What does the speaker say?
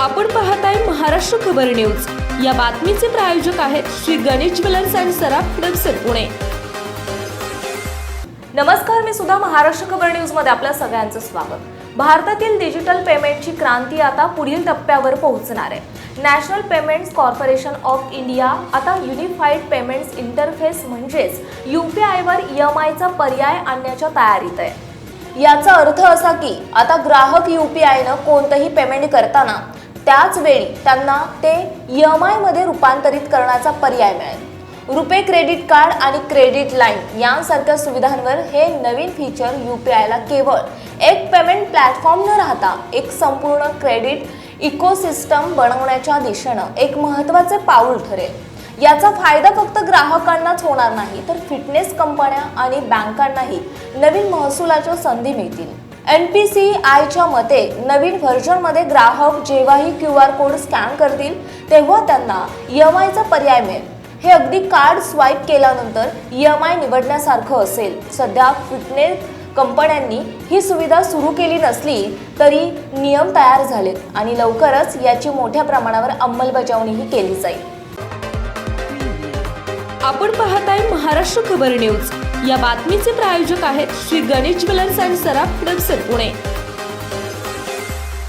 आपण पाहताय महाराष्ट्र खबर न्यूज. या बातमीचे प्रायोजक आहेत श्री गणेश ज्वेलर्स अँड सराफ हडपसर पुणे. नमस्कार मी सुद्धा महाराष्ट्र खबर न्यूजमध्ये आपल्या सगळ्यांचं स्वागत. भारतातील डिजिटल पेमेंटची क्रांती आता पुढील टप्प्यावर पोहोचणार आहे. National payments corporation of India आता युनिफाईड पेमेंट्स इंटरफेस म्हणजेच यू पी आयवर ई एम आयचा पर्याय आणण्याच्या तयारीत आहे. याचा अर्थ असा की आता ग्राहक यू पी आयनं कोणतंही पेमेंट करताना त्याच वेळी त्यांना ते ई एम आयमध्ये रूपांतरित करण्याचा पर्याय मिळेल. रुपे क्रेडिट कार्ड आणि क्रेडिट लाईन यांसारख्या सुविधांवर हे नवीन फीचर यू पी आयला केवळ एक पेमेंट प्लॅटफॉर्म न राहता एक संपूर्ण क्रेडिट इकोसिस्टम बनवण्याच्या दिशेनं एक महत्त्वाचे पाऊल ठरेल. याचा फायदा फक्त ग्राहकांनाच होणार नाही तर फिटनेस कंपन्या आणि बँकांनाही नवीन महसुलाच्या संधी मिळतील. एन पी सी आयच्या मते नवीन व्हर्जनमध्ये ग्राहक जेव्हाही क्यू आर कोड स्कॅन करतील तेव्हा त्यांना यम आयचा पर्याय मिळेल. हे अगदी कार्ड स्वाईप केल्यानंतर यम आय निवडण्यासारखं असेल. सध्या फिटनेस कंपन्यांनी ही सुविधा सुरू केली नसली तरी नियम तयार झालेत आणि लवकरच याची मोठ्या प्रमाणावर अंमलबजावणीही केली जाईल. आपण पाहताय महाराष्ट्र खबर न्यूज. या बातमीचे प्रायोजक आहेत श्री गणेश ज्वेलर्स अँड सराफ हडपसर पुणे.